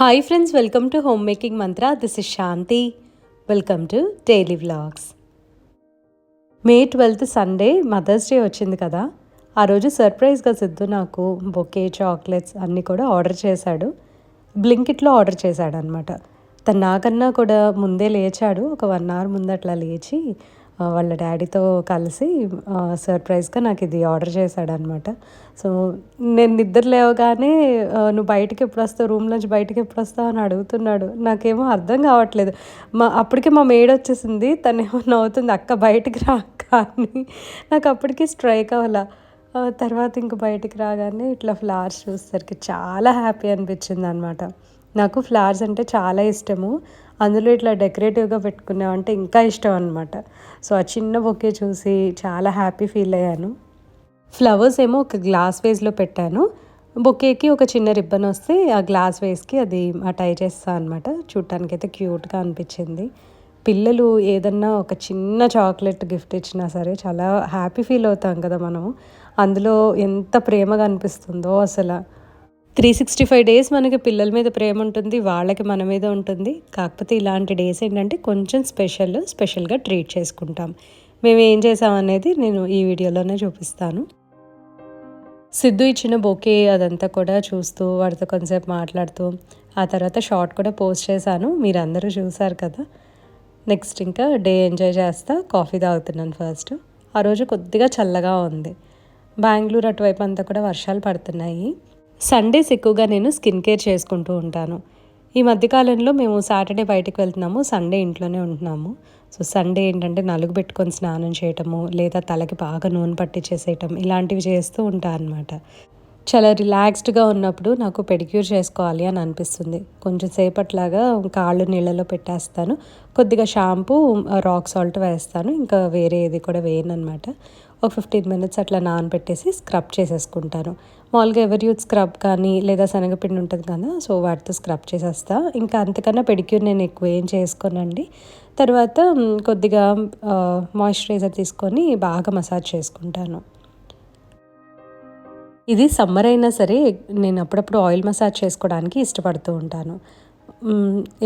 Hi friends welcome to home making mantra this is Shanti welcome to daily vlogs May twelfth Sunday mother's day వచ్చింది కదా. ఆ రోజు సర్ప్రైజ్గా సిద్ధు నాకు bouquet chocolates అన్నీ కూడా ఆర్డర్ చేశాడు. బ్లింకిట్లో ఆర్డర్ చేశాడు అనమాట తను నాకన్నా కూడా ముందే లేచాడు. ఒక వన్ అవర్ ముందు అట్లా లేచి వాళ్ళ డాడీతో కలిసి సర్ప్రైజ్గా నాకు ఇది ఆర్డర్ చేశాడనమాట. సో నేను నిద్ర లేవగానే నువ్వు బయటకి ఎప్పుడు వస్తావు? రూమ్ నుంచి బయటకు ఎప్పుడు వస్తావు? అని అడుగుతున్నాడు. నాకేమో అర్థం కావట్లేదు. మా అప్పటికే మా మేడ్ వచ్చేసింది. తనేమో నవ్వుతుంది అక్క బయటికి రా కానీ నాకు అప్పటికి స్ట్రైక్ అవ్వాల. తర్వాత ఇంక బయటికి రాగానే ఇట్లా ఫ్లవర్స్ చూసేసరికి చాలా హ్యాపీ అనిపించింది అనమాట నాకు ఫ్లవర్స్ అంటే చాలా ఇష్టము. అందులో ఇట్లా డెకరేటివ్గా పెట్టుకున్నామంటే ఇంకా ఇష్టం అనమాట సో ఆ చిన్న బొకే చూసి చాలా హ్యాపీ ఫీల్ అయ్యాను. ఫ్లవర్స్ ఏమో ఒక గ్లాస్ వేస్లో పెట్టాను. బొకేకి ఒక చిన్న రిబ్బన్ వస్తే ఆ గ్లాస్ వేస్కి అది టై చేస్తాను అనమాట చూడటానికి అయితే క్యూట్గా అనిపించింది. పిల్లలు ఏదన్నా ఒక చిన్న చాక్లెట్ గిఫ్ట్ ఇచ్చినా సరే చాలా హ్యాపీ ఫీల్ అవుతాం కదా మనము. అందులో ఎంత ప్రేమగా అనిపిస్తుందో అసలు. త్రీ సిక్స్టీ ఫైవ్ డేస్ మనకి పిల్లల మీద ప్రేమ ఉంటుంది వాళ్ళకి మన మీద ఉంటుంది. కాకపోతే ఇలాంటి డేస్ ఏంటంటే కొంచెం స్పెషల్ స్పెషల్గా ట్రీట్ చేసుకుంటాం. మేము ఏం చేసామనేది నేను ఈ వీడియోలోనే చూపిస్తాను. సిద్ధు ఇచ్చిన బొకే అదంతా కూడా చూస్తూ వాడితో కొంతసేపు మాట్లాడుతూ ఆ తర్వాత షార్ట్ కూడా పోస్ట్ చేశాను. మీరు అందరూ చూసారు కదా. నెక్స్ట్ ఇంకా డే ఎంజాయ్ చేస్తా కాఫీ తాగుతున్నాను ఫస్ట్. ఆ రోజు కొద్దిగా చల్లగా ఉంది. బెంగళూరు అటువైపు అంతా కూడా వర్షాలు పడుతున్నాయి. సండేస్ ఎక్కువగా నేను స్కిన్ కేర్ చేసుకుంటూ ఉంటాను. ఈ మధ్యకాలంలో మేము సాటర్డే బయటకు వెళ్తున్నాము సండే ఇంట్లోనే ఉంటున్నాము. సో సండే ఏంటంటే నలుగు పెట్టుకొని స్నానం చేయటము లేదా తలకి బాగా నూనె పట్టించేసేయటం ఇలాంటివి చేస్తూ ఉంటాను అనమాట చాలా రిలాక్స్డ్గా ఉన్నప్పుడు నాకు పెడిక్యూర్ చేసుకోవాలి అని అనిపిస్తుంది. కొంచెం సేపట్లాగా కాళ్ళు నీళ్ళలో పెట్టేస్తాను. కొద్దిగా షాంపూ రాక్ సాల్ట్ వేస్తాను. ఇంకా వేరే ఏది కూడా వేయను అనమాట ఒక ఫిఫ్టీన్ మినిట్స్ అట్లా నానబెట్టేసి స్క్రబ్ చేసేసుకుంటాను. మామూలుగా ఎవరి యూత్ స్క్రబ్ కానీ లేదా శనగపిండి ఉంటుంది కదా సో వాటితో స్క్రబ్ చేసేస్తా. ఇంకా అంతకన్నా పెడిక్యూర్ నేను ఎక్కువ ఏం చేసుకోనండి. తర్వాత కొద్దిగా మాయిశ్చరైజర్ తీసుకొని బాగా మసాజ్ చేసుకుంటాను. ఇది సమ్మర్ అయినా సరే నేను అప్పుడప్పుడు ఆయిల్ మసాజ్ చేసుకోవడానికి ఇష్టపడుతూ ఉంటాను.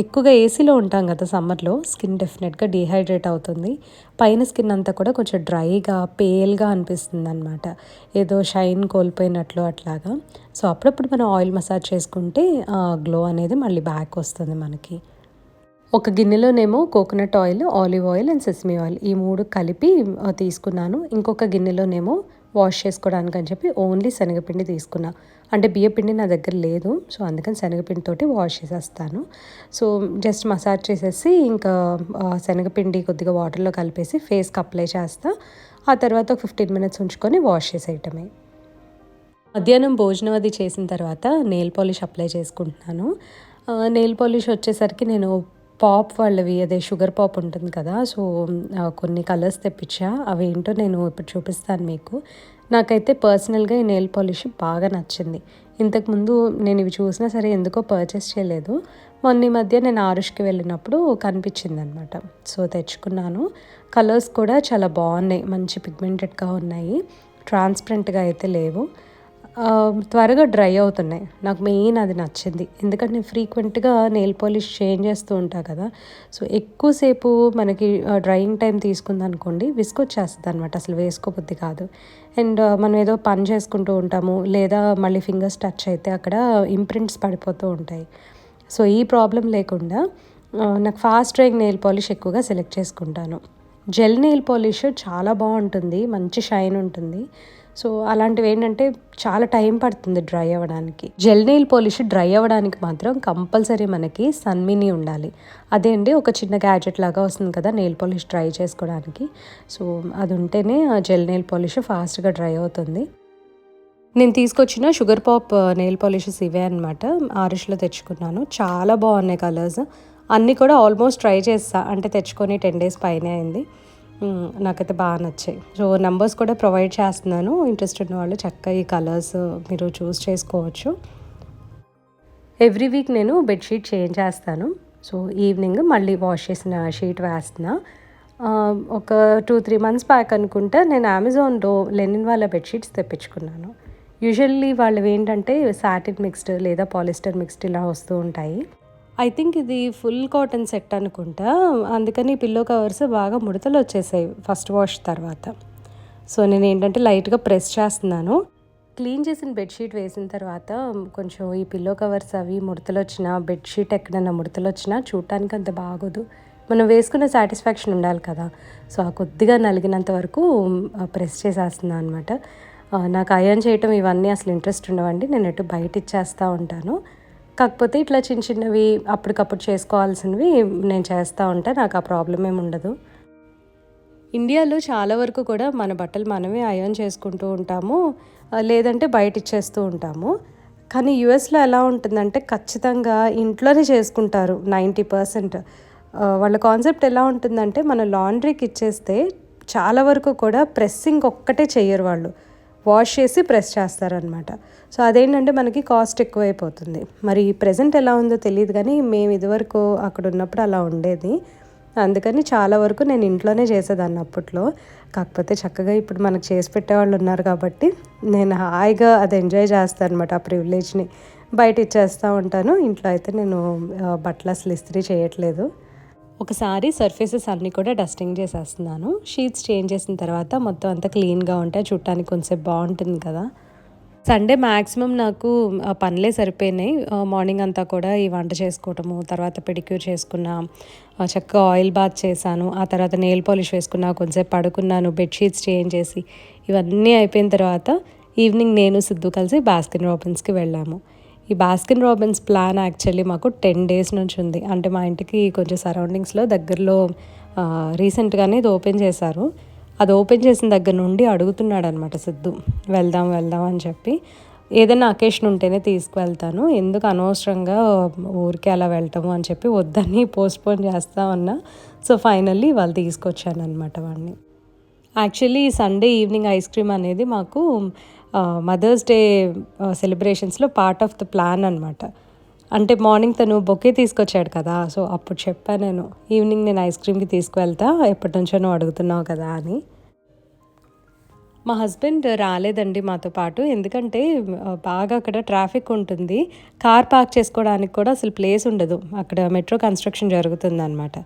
ఎక్కువగా ఏసీలో ఉంటాం కదా సమ్మర్లో స్కిన్ డెఫినెట్గా డీహైడ్రేట్ అవుతుంది. పైన స్కిన్ అంతా కూడా కొంచెం డ్రైగా పేల్గా అనిపిస్తుంది అనమాట ఏదో షైన్ కోల్పోయినట్లు అట్లాగా. సో అప్పుడప్పుడు మనం ఆయిల్ మసాజ్ చేసుకుంటే గ్లో అనేది మళ్ళీ బ్యాక్ వస్తుంది మనకి. ఒక గిన్నెలోనేమో coconut oil olive oil and sesame oil ఈ మూడు కలిపి తీసుకున్నాను. ఇంకొక గిన్నెలోనేమో వాష్ చేసుకోవడానికి అని చెప్పి ఓన్లీ శనగపిండి తీసుకున్నా. అంటే బియ్యపిండి నా దగ్గర లేదు. సో అందుకని శనగపిండితోటి వాష్ చేసేస్తాను. సో జస్ట్ మసాజ్ చేసేసి ఇంకా శనగపిండి కొద్దిగా వాటర్లో కలిపేసి ఫేస్కి అప్లై చేస్తా. ఆ తర్వాత ఒక ఫిఫ్టీన్ మినిట్స్ ఉంచుకొని వాష్ చేసేయటమే. మధ్యాహ్నం భోజనం అది చేసిన తర్వాత నెయిల్ పాలిష్ అప్లై చేసుకుంటున్నాను. నెయిల్ పాలిష్ వచ్చేసరికి నేను పాప్ వాళ్ళవి అదే షుగర్ పాప్ ఉంటుంది కదా సో కొన్ని కలర్స్ తెప్పించా. అవి ఏంటో నేను ఇప్పుడు చూపిస్తాను మీకు. నాకైతే పర్సనల్గా ఈ నెయిల్ పాలిష్ బాగా నచ్చింది. ఇంతకుముందు నేను ఇవి చూసినా సరే ఎందుకో పర్చేస్ చేయలేదు. మొన్న ఈ మధ్య నేను ఆరుష్కి వెళ్ళినప్పుడు కనిపించింది అనమాట సో తెచ్చుకున్నాను. కలర్స్ కూడా చాలా బాగున్నాయి. మంచి పిగ్మెంటెడ్గా ఉన్నాయి. ట్రాన్స్పరెంట్గా అయితే లేవు. త్వరగా డ్రై అవుతున్నాయి. నాకు మెయిన్ అది నచ్చింది. ఎందుకంటే నేను ఫ్రీక్వెంట్గా నెయిల్ పాలిష్ చేంజ్ చేస్తూ ఉంటాను కదా. సో ఎక్కువసేపు మనకి డ్రైయింగ్ టైం తీసుకుంది అనుకోండి విసుకొచ్చేస్తుంది అనమాట అసలు వేసుకోబుద్ది కాదు. అండ్ మనం ఏదో పని చేసుకుంటూ ఉంటాము లేదా మళ్ళీ ఫింగర్స్ టచ్ అయితే అక్కడ ఇంప్రింట్స్ పడిపోతూ ఉంటాయి. సో ఈ ప్రాబ్లం లేకుండా నాకు ఫాస్ట్ డ్రైయింగ్ నెయిల్ పాలిష్ ఎక్కువగా సెలెక్ట్ చేసుకుంటాను. జెల్ నెయిల్ పాలిష్ చాలా బాగుంటుంది మంచి షైన్ ఉంటుంది. సో అలాంటివి ఏంటంటే చాలా టైం పడుతుంది డ్రై అవ్వడానికి. జెల్ నెయిల్ పాలిష్ డ్రై అవ్వడానికి మాత్రం కంపల్సరీ మనకి సన్మిని ఉండాలి. అదే అండి ఒక చిన్న గ్యాజెట్ లాగా వస్తుంది కదా నెయిల్ పాలిష్ డ్రై చేసుకోవడానికి. సో అది ఉంటేనే ఆ జెల్ నెయిల్ పాలిష్ ఫాస్ట్గా డ్రై అవుతుంది. నేను తీసుకొచ్చిన షుగర్ పాప్ నెయిల్ పాలిషెస్ ఇవే అనమాట ఆరిష్లో తెచ్చుకున్నాను. చాలా బాగున్నాయి కలర్స్. అన్నీ కూడా ఆల్మోస్ట్ ట్రై చేస్తా. అంటే తెచ్చుకొని టెన్ డేస్ పైనే అయింది. నాకైతే బాగా నచ్చాయి. సో నెంబర్స్ కూడా ప్రొవైడ్ చేస్తున్నాను. ఇంట్రెస్ట్ ఉన్న వాళ్ళు చక్కగా ఈ కలర్స్ మీరు చూస్ చేసుకోవచ్చు. ఎవ్రీ వీక్ నేను బెడ్షీట్ చేంజ్ చేస్తాను. సో ఈవినింగ్ మళ్ళీ వాష్ చేసిన షీట్ వేస్తున్నా. ఒక టూ త్రీ మంత్స్ బ్యాక్ అనుకుంటే నేను అమెజాన్లో లెనిన్ వాళ్ళ బెడ్షీట్స్ తెప్పించుకున్నాను. యూజువల్లీ వాళ్ళు ఏంటంటే సాటిన్ మిక్స్డ్ లేదా పాలిస్టర్ మిక్స్డ్ ఇలా వస్తూ ఉంటాయి. ఐ థింక్ ఇది ఫుల్ కాటన్ సెట్ అనుకుంటా. అందుకని పిల్లో కవర్స్ బాగా ముడతలు వచ్చేసాయి ఫస్ట్ వాష్ తర్వాత. సో నేను ఏంటంటే లైట్గా ప్రెస్ చేస్తున్నాను. క్లీన్ చేసిన బెడ్షీట్ వేసిన తర్వాత కొంచెం ఈ పిల్లో కవర్స్ అవి ముడతలు వచ్చినా బెడ్షీట్ ఎక్కడైనా ముడతలు వచ్చినా చూడటానికి అంత బాగోదు. మనం వేసుకున్న సాటిస్ఫాక్షన్ ఉండాలి కదా. సో ఆ కొద్దిగా నలిగినంత వరకు ప్రెస్ చేసేస్తున్నాను అనమాట నాకు అయాన్ చేయటం ఇవన్నీ అసలు ఇంట్రెస్ట్ ఉండవండి. నేను ఎటు బయట ఇచ్చేస్తూ ఉంటాను. కాకపోతే ఇట్లా చిన్న చిన్నవి అప్పటికప్పుడు చేసుకోవాల్సినవి నేను చేస్తూ ఉంటాను నాకు ఆ ప్రాబ్లం ఏమి ఉండదు. ఇండియాలో చాలా వరకు కూడా మన బట్టలు మనమే అయర్న్ చేసుకుంటూ ఉంటాము లేదంటే బయట ఇచ్చేస్తూ ఉంటాము. కానీ యుఎస్లో ఎలా ఉంటుందంటే ఖచ్చితంగా ఇంట్లోనే చేసుకుంటారు నైంటీ పర్సెంట్. వాళ్ళ కాన్సెప్ట్ ఎలా ఉంటుందంటే మన లాండ్రీకి ఇచ్చేస్తే చాలా వరకు కూడా ప్రెస్సింగ్ ఒక్కటే చెయ్యరు వాళ్ళు. వాష్ చేసి ప్రెస్ చేస్తారనమాట సో అదేంటంటే మనకి కాస్ట్ ఎక్కువైపోతుంది. మరి ప్రజెంట్ ఎలా ఉందో తెలియదు కానీ మేము ఇదివరకు అక్కడ ఉన్నప్పుడు అలా ఉండేది. అందుకని చాలా వరకు నేను ఇంట్లోనే చేసేదాన్ని అప్పట్లో. కాకపోతే చక్కగా ఇప్పుడు మనకు చేసి పెట్టేవాళ్ళు ఉన్నారు కాబట్టి నేను హాయిగా అది ఎంజాయ్ చేస్తాను అనమాట ఆ ప్రివిలేజ్ని. బయట ఇచ్చేస్తూ ఉంటాను. ఇంట్లో అయితే నేను బట్టలు అసలు ఇస్త్రీ చేయట్లేదు. ఒకసారి సర్ఫేసెస్ అన్నీ కూడా డస్టింగ్ చేసేస్తున్నాను. షీట్స్ చేంజ్ చేసిన తర్వాత మొత్తం అంతా క్లీన్గా ఉంటే చుట్టానికి కొంచెం బాగుంటుంది కదా. సండే మ్యాక్సిమం నాకు పనులే సరిపోయినాయి. మార్నింగ్ అంతా కూడా ఈ వంట చేసుకోవటము తర్వాత పెడిక్యూర్ చేసుకున్న చక్కగా ఆయిల్ బాత్ చేశాను. ఆ తర్వాత నెయిల్ పాలిష్ వేసుకున్నా కొంచెంసేపు పడుకున్నాను బెడ్షీట్స్ చేంజ్ చేసి ఇవన్నీ అయిపోయిన తర్వాత ఈవినింగ్ నేను సిద్ధు కలిసి బాస్కిన్ రాబిన్స్కి వెళ్ళాము. ఈ బాస్కిన్ రాబిన్స్ ప్లాన్ యాక్చువల్లీ మాకు టెన్ డేస్ నుంచి ఉంది. అంటే మా ఇంటికి కొంచెం సరౌండింగ్స్లో దగ్గరలో రీసెంట్గానే ఇది ఓపెన్ చేశారు. అది ఓపెన్ చేసిన దగ్గర నుండి అడుగుతున్నాడు అనమాట సిద్ధు. వెళ్దాం వెళ్దాం అని చెప్పి. ఏదైనా అకేషన్ ఉంటేనే తీసుకువెళ్తాను. ఎందుకు అనవసరంగా ఊరికే అలా వెళ్తాము అని చెప్పి వద్దని పోస్ట్పోన్ చేస్తా ఉన్నా. సో ఫైనల్లీ వాళ్ళు తీసుకొచ్చాను అనమాట వాడిని actually Sunday evening ice cream అనేది మాకు మదర్స్ డే సెలబ్రేషన్స్లో పార్ట్ ఆఫ్ ద ప్లాన్ అనమాట అంటే మార్నింగ్ తను బొకే తీసుకొచ్చాడు కదా సో అప్పుడు చెప్పాను నేను ఈవినింగ్ నేను ఐస్ క్రీమ్కి తీసుకువెళ్తా ఎప్పటి నుంచో నువ్వు అడుగుతున్నావు కదా అని. మా హస్బెండ్ రాలేదండి మాతో పాటు ఎందుకంటే బాగా అక్కడ ట్రాఫిక్ ఉంటుంది. కార్ పార్క్ చేసుకోవడానికి కూడా అసలు ప్లేస్ ఉండదు. అక్కడ మెట్రో కన్స్ట్రక్షన్ జరుగుతుంది అనమాట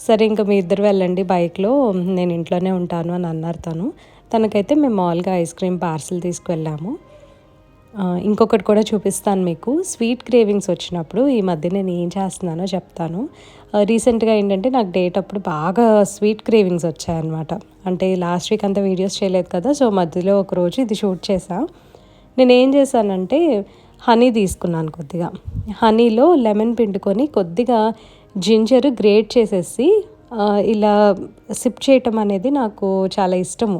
సరే ఇంకా మీ ఇద్దరు వెళ్ళండి బైక్లో నేను ఇంట్లోనే ఉంటాను అని అన్నారు తను. తనకైతే మేము మామూలుగా ఐస్ క్రీమ్ పార్సిల్ తీసుకువెళ్ళాము. ఇంకొకటి కూడా చూపిస్తాను మీకు. స్వీట్ క్రేవింగ్స్ వచ్చినప్పుడు ఈ మధ్య నేను ఏం చేస్తున్నానో చెప్తాను. రీసెంట్గా ఏంటంటే నాకు డేట్ అప్పుడు బాగా స్వీట్ క్రేవింగ్స్ వచ్చాయన్నమాట. అంటే లాస్ట్ వీక్ అంతా వీడియోస్ చేయలేదు కదా సో మధ్యలో ఒక రోజు ఇది షూట్ చేసా నేను ఏం చేశానంటే హనీ తీసుకున్నాను కొద్దిగా. హనీలో లెమన్ పిండుకొని కొద్దిగా జింజర్ గ్రేట్ చేసేసి ఇలా సిప్ చేయటం అనేది నాకు చాలా ఇష్టము.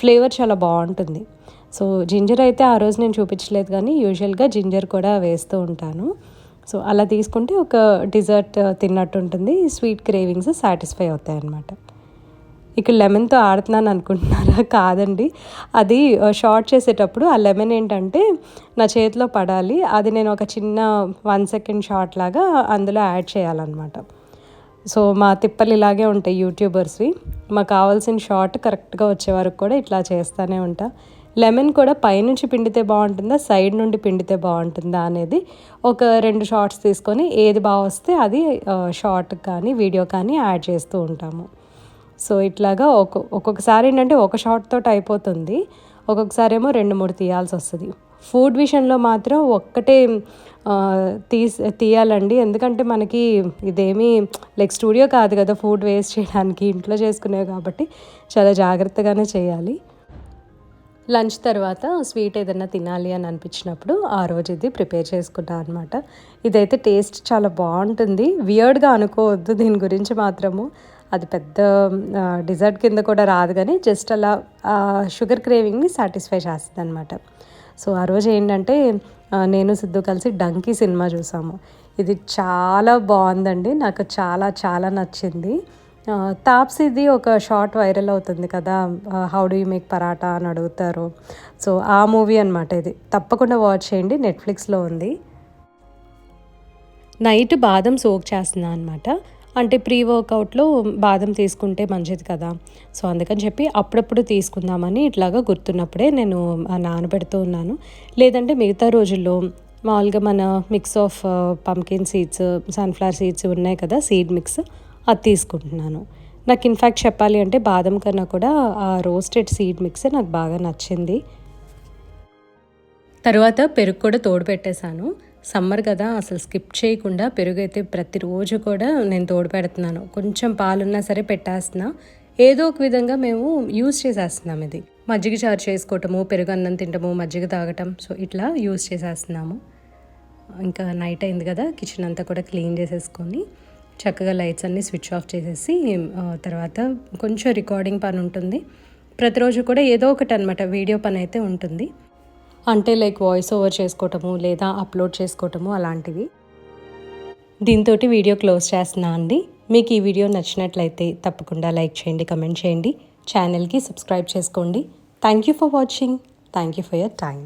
ఫ్లేవర్ చాలా బాగుంటుంది. సో జింజర్ అయితే ఆ రోజు నేను చూపించలేదు కానీ యూజువల్గా జింజర్ కూడా వేస్తూ ఉంటాను. సో అలా తీసుకుంటే ఒక డిజర్ట్ తిన్నట్టు ఉంటుంది. స్వీట్ క్రేవింగ్స్ సాటిస్ఫై అవుతాయి అన్నమాట. ఇక్కడ లెమన్తో ఆడుతున్నాను అనుకుంటున్నారా? కాదండి. అది షార్ట్ చేసేటప్పుడు ఆ లెమన్ ఏంటంటే నా చేతిలో పడాలి. అది నేను ఒక చిన్న వన్ సెకండ్ షార్ట్ లాగా అందులో యాడ్ చేయాలన్నమాట. సో మా తిప్పలు ఇలాగే ఉంటాయి యూట్యూబర్స్వి. మాకు కావాల్సిన షార్ట్ కరెక్ట్గా వచ్చే వరకు కూడా ఇట్లా చేస్తూనే ఉంటా. లెమన్ కూడా పైనుంచి పిండితే బాగుంటుందా సైడ్ నుండి పిండితే బాగుంటుందా అనేది ఒక రెండు షార్ట్స్ తీసుకొని ఏది బాగా వస్తే అది షార్ట్ కానీ వీడియో కానీ యాడ్ చేస్తూ ఉంటాము. సో ఇట్లాగా ఒక్కొ ఒక్కొక్కసారి ఏంటంటే ఒక షార్ట్తో అయిపోతుంది. ఒక్కొక్కసారి ఏమో రెండు మూడు తీయాల్సి వస్తుంది. ఫుడ్ విషయంలో మాత్రం ఒక్కటే తీసి తీయాలండి. ఎందుకంటే మనకి ఇదేమీ లైక్ స్టూడియో కాదు కదా ఫుడ్ వేస్ట్ చేయడానికి ఇంట్లో చేసుకునేవి కాబట్టి చాలా జాగ్రత్తగానే చేయాలి. లంచ్ తర్వాత స్వీట్ ఏదైనా తినాలి అని అనిపించినప్పుడు ఆ రోజు ఇది ప్రిపేర్ చేసుకున్నాను అనమాట ఇదైతే టేస్ట్ చాలా బాగుంటుంది. వియర్డ్గా అనుకోవద్దు దీని గురించి మాత్రము. అది పెద్ద డిజర్ట్ కింద కూడా రాదు కానీ జస్ట్ అలా షుగర్ క్రేవింగ్ని సాటిస్ఫై చేస్తుంది అనమాట సో ఆ రోజు ఏంటంటే నేను సిద్ధు కలిసి డంకీ సినిమా చూసాము. ఇది చాలా బాగుందండి. నాకు చాలా చాలా నచ్చింది. తాప్సిది ఒక షార్ట్ వైరల్ అవుతుంది కదా how do you make paratha అని అడుగుతారు. సో ఆ మూవీ అనమాట ఇది. తప్పకుండా వాచ్ చేయండి నెట్ఫ్లిక్స్లో ఉంది. నైట్ బాదం సోక్ చేస్తున్నాను అనమాట అంటే ప్రీ వర్కౌట్లో బాదం తీసుకుంటే మంచిది కదా. సో అందుకని చెప్పి అప్పుడప్పుడు తీసుకుందామని ఇట్లాగా గుర్తున్నప్పుడే నేను నానబెడుతూ ఉన్నాను. లేదంటే మిగతా రోజుల్లో మామూలుగా మన mix of pumpkin seeds sunflower seeds ఉన్నాయి కదా సీడ్ మిక్స్ అది తీసుకుంటున్నాను. నాకు ఇన్ఫ్యాక్ట్ చెప్పాలి అంటే బాదం కన్నా కూడా ఆ రోస్టెడ్ సీడ్ మిక్స్ నాకు బాగా నచ్చింది. తర్వాత పెరుగు కూడా తోడు పెట్టేశాను. సమ్మర్ కదా అసలు స్కిప్ చేయకుండా పెరుగు అయితే ప్రతిరోజు కూడా నేను తోడు పెడుతున్నాను. కొంచెం పాలున్నా సరే పెట్టేస్తున్నా. ఏదో ఒక విధంగా మేము యూస్ చేసేస్తున్నాం ఇది. మజ్జిగ చారు చేసుకోవటము పెరుగు అన్నం తింటము మజ్జిగ తాగటం. సో ఇట్లా యూస్ చేసేస్తున్నాము. ఇంకా నైట్ అయింది కదా కిచెన్ అంతా కూడా క్లీన్ చేసేసుకొని చక్కగా లైట్స్ అన్నీ స్విచ్ ఆఫ్ చేసేసి తర్వాత కొంచెం రికార్డింగ్ పని ఉంటుంది. ప్రతిరోజు కూడా ఏదో ఒకటి అనమాట వీడియో పని అయితే ఉంటుంది. అంటే లైక్ వాయిస్ ఓవర్ చేసుకోవటము లేదా అప్లోడ్ చేసుకోవటము అలాంటివి. దీంతో వీడియో క్లోజ్ చేస్తున్నా అండి. మీకు ఈ వీడియో నచ్చినట్లయితే తప్పకుండా లైక్ చేయండి కమెంట్ చేయండి. ఛానల్కి సబ్స్క్రైబ్ చేసుకోండి. Thank you for watching thank you for your time